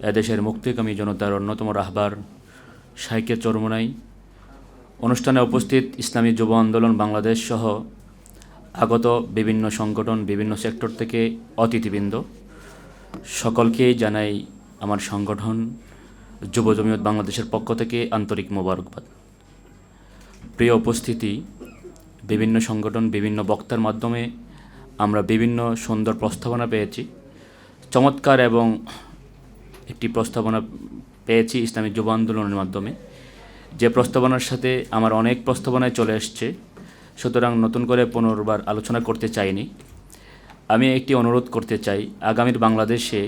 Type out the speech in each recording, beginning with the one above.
এদেশের মুক্তিকামী জনতার অন্যতম রাহবার শাইকে চরমোনাই। অনুষ্ঠানে উপস্থিত ইসলামী যুব আন্দোলন, বাংলাদেশ সহ আগত বিভিন্ন সংগঠন, বিভিন্ন সেক্টর থেকে অতিথিবৃন্দ। সকলকেই জানাই আমার সংগঠন যুব জমিয়ত বাংলাদেশের পক্ষ থেকে আন্তরিক মোবারকবাদ। প্রিয় উপস্থিতি, বিভিন্ন সংগঠন, বিভিন্ন বক্তার মাধ্যমে আমরা বিভিন্ন সুন্দর প্রস্তাবনা পেয়েছি। চমৎকার এবং একটি প্রস্তাবনা পেয়েছি ইসলামী যুব আন্দোলনের মাধ্যমে। যে প্রস্তাবনার সাথে আমার অনেক প্রস্তাবনায় চলে এসছে সুতরাং নতুন করে পুনর্বার আলোচনা করতে চাইনি। আমি একটি অনুরোধ করতে চাই, আগামীর বাংলাদেশে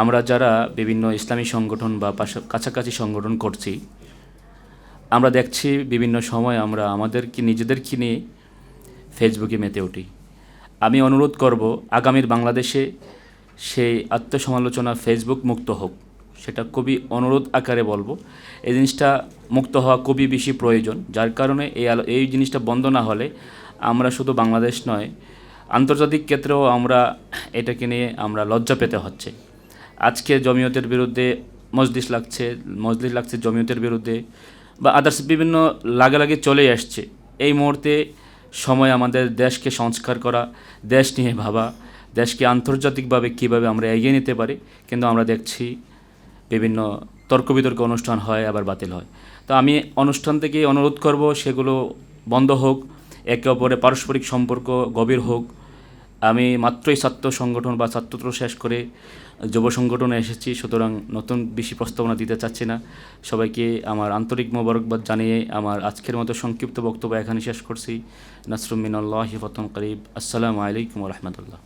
আমরা যারা বিভিন্ন ইসলামী সংগঠন বা কাছাকাছি সংগঠন করছি, আমরা দেখছি বিভিন্ন সময় আমরা আমাদেরকে, নিজেদেরকে নিয়ে ফেসবুকে মেতে উঠি। আমি অনুরোধ করব, আগামীর বাংলাদেশে সেই আত্মসমালোচনা ফেসবুক মুক্ত হোক। সেটা খুবই অনুরোধ আকারে বলব। এই জিনিসটা মুক্ত হওয়া খুবই বেশি প্রয়োজন। যার কারণে এই এই জিনিসটা বন্ধ না হলে আমরা শুধু বাংলাদেশ নয়, আন্তর্জাতিক ক্ষেত্রেও আমরা এটাকে নিয়ে আমরা লজ্জা পেতে হচ্ছে। আজকে জমিয়তের বিরুদ্ধে মজলিস লাগছে মজলিস লাগছে জমিয়তের বিরুদ্ধে বা আদার্স বিভিন্ন লাগালাগি চলে আসছে। এই মুহূর্তে সময় আমাদের দেশকে সংস্কার করা, দেশ নিয়ে ভাবা দেশকে আন্তর্জাতিকভাবে কীভাবে আমরা এগিয়ে নিতে পারি, কিন্তু আমরা দেখছি বিভিন্ন তর্ক বিতর্ক অনুষ্ঠান হয়, আবার বাতিল হয়। তো আমি অনুষ্ঠান থেকে অনুরোধ করব, সেগুলো বন্ধ হোক, একে অপরে পারস্পরিক সম্পর্ক গভীর হোক। আমি মাত্রই ছাত্র সংগঠন বা ছাত্রত্র শেষ করে যুব সংগঠনে এসেছি, সুতরাং নতুন বেশি প্রস্তাবনা দিতে চাচ্ছি না। সবাইকে আমার আন্তরিক মোবারকবাদ জানিয়ে আমার আজকের মতো সংক্ষিপ্ত বক্তব্য এখানে শেষ করছি। নাসরুমিনাল্লাহ ফতম করিব। আসসালামু আলাইকুম রহমতুল্লাহ।